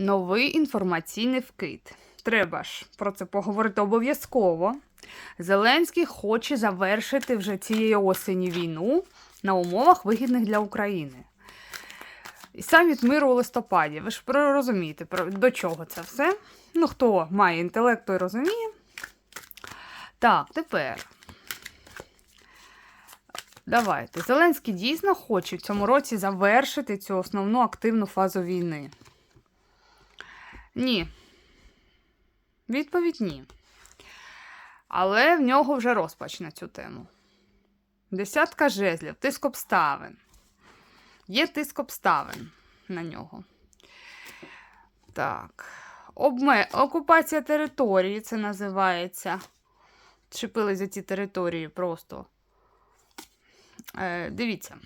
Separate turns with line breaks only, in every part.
Новий інформаційний вкид. Треба ж про це поговорити обов'язково. Зеленський хоче завершити вже цієї осені війну на умовах вигідних для України. І саміт миру у листопаді. Ви ж розумієте, до чого це все. Ну, хто має інтелект, той розуміє. Так, тепер. Давайте. Зеленський дійсно хоче в цьому році завершити цю основну активну фазу війни. Ні. Відповідь ні. Але в нього вже розпач на цю тему. Десятка жезлів, тиск обставин. Є тиск обставин на нього. Так. Обме... Окупація території це називається. Чепили за ці території просто. Е, дивіться.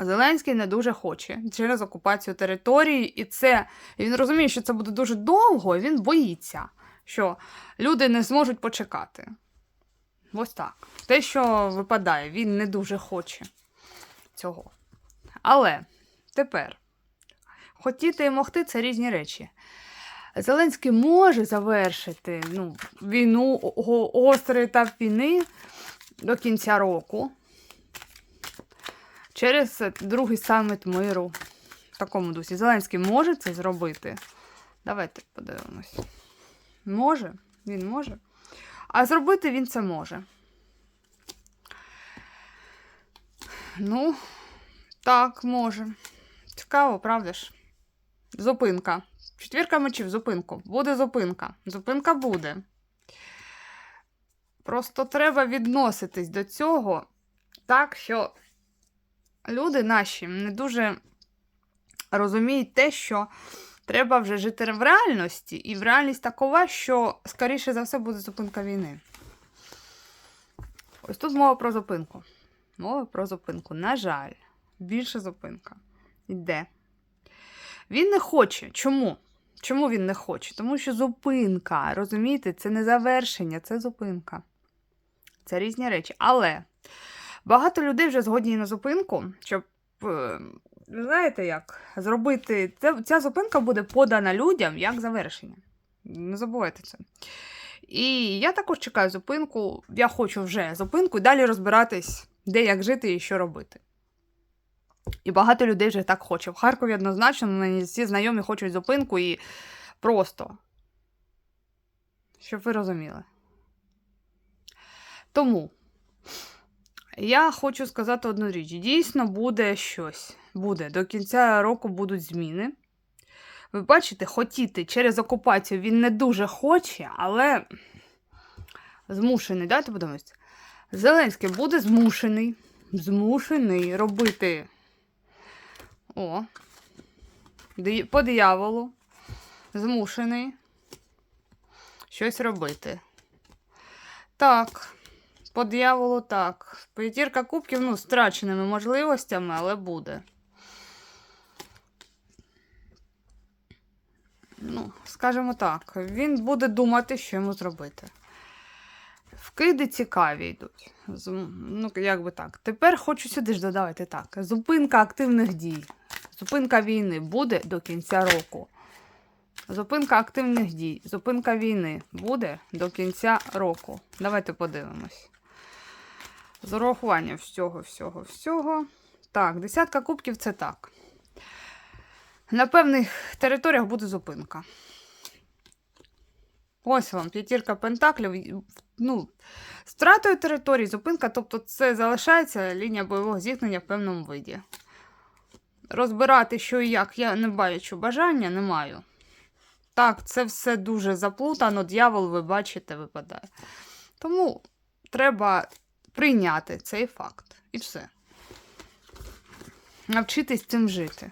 Зеленський не дуже хоче через окупацію території, і це він розуміє, що це буде дуже довго, і він боїться, що люди не зможуть почекати. Ось так. Те, що випадає, він не дуже хоче цього. Але тепер хотіти і могти це різні речі. Зеленський може завершити ну, війну, о- гострий етап війни до кінця року через другий саміт миру в такому дусі. Зеленський може це зробити. Давайте подивимось. Може, він може. А зробити він це може. Ну, так, може. Цікаво, правда ж? Зупинка. Четвірка мечів, зупинку. Буде зупинка. Зупинка буде. Просто треба відноситись до цього так, що люди наші не дуже розуміють те, що треба вже жити в реальності, і в реальність такова, що, скоріше за все, буде зупинка війни. Ось тут мова про зупинку. Мова про зупинку. На жаль, більше зупинка. Йде. Він не хоче. Чому? Чому він не хоче? Тому що зупинка, розумієте, це не завершення, це зупинка. Це різні речі. Але багато людей вже згодні на зупинку, щоб, е, знаєте як, зробити. Це, ця зупинка буде подана людям як завершення. Не забувайте це. І я також чекаю зупинку. Я хочу вже зупинку і далі розбиратись, де як жити і що робити. І багато людей вже так хоче. В Харкові однозначно мені всі знайомі хочуть зупинку і просто. Щоб ви розуміли. Тому я хочу сказати одну річ: дійсно буде щось. Буде. До кінця року будуть зміни. Ви бачите, хотіти через окупацію він не дуже хоче, але змушений, давайте подивимось. Зеленський буде змушений. Змушений робити. О. По дияволу. Змушений щось робити. Так. По дияволу так. П'ятірка кубків, ну, з втраченими можливостями, але буде. Ну, скажімо так, він буде думати, що йому зробити. Вкиди цікаві йдуть. Ну, як би так. Тепер хочу сюди ж додавати так. Зупинка активних дій. Зупинка війни буде до кінця року. Зупинка активних дій. Зупинка війни буде до кінця року. Давайте подивимось. З урахуванням всього, всього, всього. Так, десятка кубків це так. На певних територіях буде зупинка. Ось вам п'ятірка пентаклів. Ну, з втратою території зупинка, тобто це залишається лінія бойового зіткнення в певному виді. Розбирати, що і як, я не бачу бажання, не маю. Так, це все дуже заплутано, дьявол, ви бачите, випадає. Тому треба прийняти цей факт. І все. Навчитись цим жити.